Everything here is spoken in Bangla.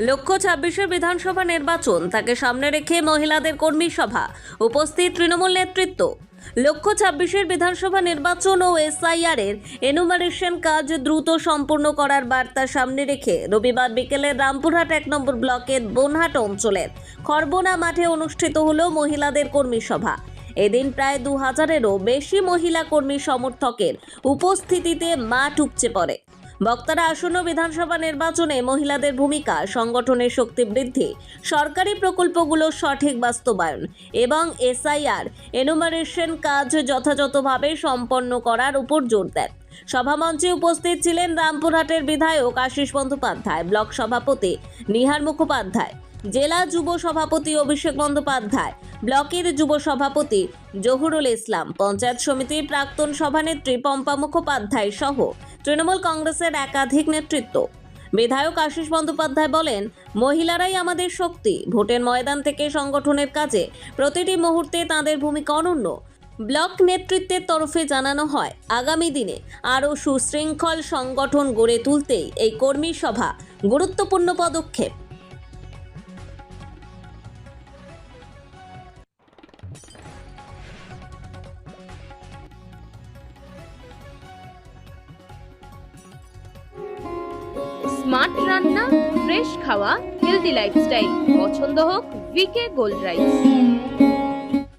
লক্ষ্য ছাব্বিশের বিধানসভা নির্বাচন, তাকে সামনে রেখে মহিলাদের কর্মী সভা, উপস্থিত তৃণমূল নেতৃত্ব। লক্ষ্য ছাব্বিশের বিধানসভা নির্বাচন ও এসআইআর এর এনুমারেশন কাজ দ্রুত সম্পূর্ণ করার বার্তা সামনে রেখে রবিবার বিকেলে রামপুরহাট এক নম্বর ব্লকের বনহাট অঞ্চলের খরবোনা মাঠে অনুষ্ঠিত হল মহিলাদের কর্মী সভা। এদিন প্রায় দু হাজারেরও বেশি মহিলা কর্মী সমর্থকের উপস্থিতিতে মাঠ উপচে পড়ে। বক্তারা আসন্ন বিধানসভা নির্বাচনে মহিলাদের ভূমিকা, সংগঠনের শক্তি বৃদ্ধি, সরকারি প্রকল্পগুলো সঠিক বাস্তবায়ন এবং এসআইআর এনুমারেশন কাজ যথাযথভাবে সম্পন্ন করার উপর জোর দেন। সভামঞ্চে উপস্থিত ছিলেন রামপুরহাটের বিধায়ক আশিস বন্দ্যোপাধ্যায়, ব্লক সভাপতি নিহার মুখোপাধ্যায় জেলা যুব সভাপতি অভিষেক বন্দ্যোপাধ্যায়, ব্লকের যুব সভাপতি জহুরুল ইসলাম, পঞ্চায়েত সমিতির প্রাক্তন সভানেত্রী পম্পা মুখোপাধ্যায় সহ তৃণমূল কংগ্রেসের একাধিক নেতৃত্ব। বিধায়ক আশিস বন্দ্যোপাধ্যায় বলেন, মহিলারাই আমাদের শক্তি, ভোটের ময়দান থেকে সংগঠনের কাজে প্রতিটি মুহূর্তে তাদের ভূমিকা অনন্য। ব্লক নেতৃত্বের তরফে জানানো হয়, আগামী দিনে আরও সুশৃঙ্খল সংগঠন গড়ে তুলতেই এই কর্মী সভা গুরুত্বপূর্ণ পদক্ষেপ। স্মার্ট রান্না ফ্রেশ খাওয়া হেলদি লাইফস্টাইল পছন্দ হোক ভিকে গোল্ড রাইস